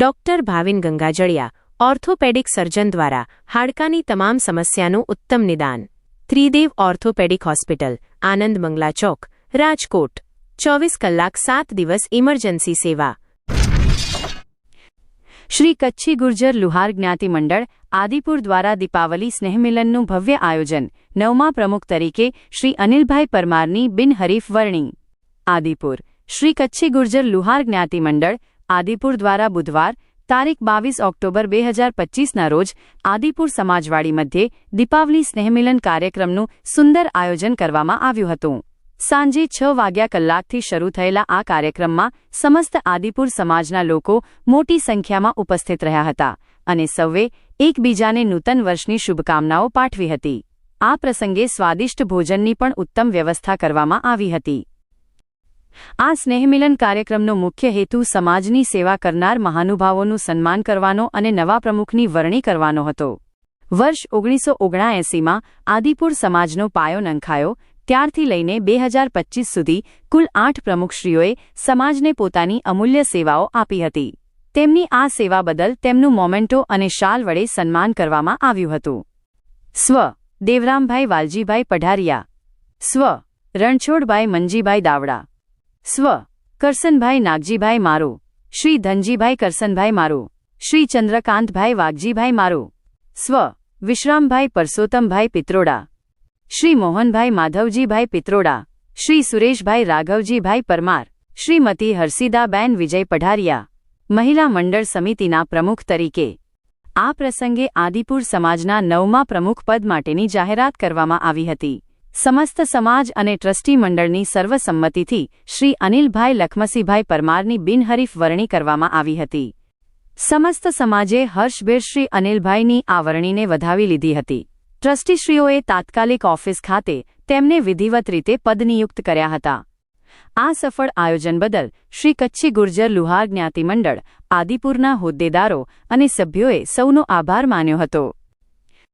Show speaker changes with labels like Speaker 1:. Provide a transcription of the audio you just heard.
Speaker 1: Doctor Bhavin Gangajaliya, orthopaedic surgeon દ્વારા હાડકાની તમામ સમસ્યાનું ઉત્તમ નિદાન. Tridev orthopaedic hospital, Anand Mangala chowk, Rajkot. ચોવીસ કલાક સાત દિવસ ઇમરજન્સી સેવા.
Speaker 2: શ્રી કચ્છી ગુર્જર લુહાર જ્ઞાતિ મંડળ, આદિપુર દ્વારા દીપાવલી સ્નેહમિલનનું ભવ્ય આયોજન, નવમા પ્રમુખ તરીકે શ્રી અનિલભાઈ પરમારની બિનહરીફ વરણી. આદિપુર. શ્રી કચ્છી ગુર્જર લુહાર જ્ઞાતિ મંડળ આદિપુર દ્વારા બુધવાર, તારીખ બાવીસ ઓક્ટોબર બે હજાર પચ્ચીસના રોજ, આદિપુર સમાજવાડી મધ્યે દીપાવલી સ્નેહમિલન કાર્યક્રમનું સુંદર આયોજન કરવામાં આવ્યું હતું. સાંજે છ વાગ્યા કલાકથી શરૂ થયેલા આ કાર્યક્રમમાં સમસ્ત આદિપુર સમાજના લોકો મોટી સંખ્યામાં ઉપસ્થિત રહ્યા હતા અને સૌએ એકબીજાને નૂતન વર્ષની શુભકામનાઓ પાઠવી હતી. આ પ્રસંગે સ્વાદિષ્ટ ભોજનની પણ ઉત્તમ વ્યવસ્થા કરવામાં આવી હતી. આ સ્નેહમિલન કાર્યક્રમનો મુખ્ય હેતુ સમાજની સેવા કરનાર મહાનુભાવોનું સન્માન કરવાનો અને નવા પ્રમુખની વરણી કરવાનો હતો. વર્ષ ઓગણીસો ઓગણાએંસીમાં આદિપુર સમાજનો પાયો નંખાયો, ત્યારથી લઈને બે હજાર સુધી કુલ આઠ પ્રમુખશ્રીઓએ સમાજને પોતાની અમૂલ્ય સેવાઓ આપી હતી. તેમની આ સેવા બદલ તેમનું મોમેન્ટો અને શાલ વડે સન્માન કરવામાં આવ્યું હતું. સ્વ. દેવરામભાઈ વાલજીભાઈ પઢારિયા. સ્વ. રણછોડભાઈ મંજીભાઈ દાવડા. સ્વ. કરસનભાઈ નાગજીભાઈ મારો. શ્રી ધનજીભાઈ કરસનભાઈ મારો. શ્રી ચંદ્રકાંતભાઈ વાઘજીભાઈ મારો. સ્વ. વિશ્રામભાઈ પરસોત્તમભાઈ પિત્રોડા. શ્રી મોહનભાઈ માધવજીભાઈ પિત્રોડા. શ્રી સુરેશભાઈ રાઘવજીભાઈ પરમાર. શ્રીમતી હર્ષિદાબેન વિજય પઢારિયા. મહિલા મંડળ સમિતિના પ્રમુખ તરીકે. આ પ્રસંગે આદિપુર સમાજના નવમા પ્રમુખ પદ માટેની જાહેરાત કરવામાં આવી હતી. સમસ્ત સમાજ અને ટ્રસ્ટી મંડળની સર્વસંમતિથી શ્રી અનિલભાઈ લખમસીભાઈ પરમારની બિનહરીફ વરણી કરવામાં આવી હતી. સમસ્ત સમાજે હર્ષભેર શ્રી અનિલભાઈની આ વરણીને વધાવી લીધી હતી. ટ્રસ્ટીશ્રીઓએ તાત્કાલિક ઓફિસ ખાતે તેમને વિધિવત રીતે પદનિયુક્ત કર્યા હતા. આ સફળ આયોજન બદલ શ્રી કચ્છી ગુર્જર લુહાર જ્ઞાતિ મંડળ, આદિપુરના હોદ્દેદારો અને સભ્યોએ સૌનો આભાર માન્યો હતો.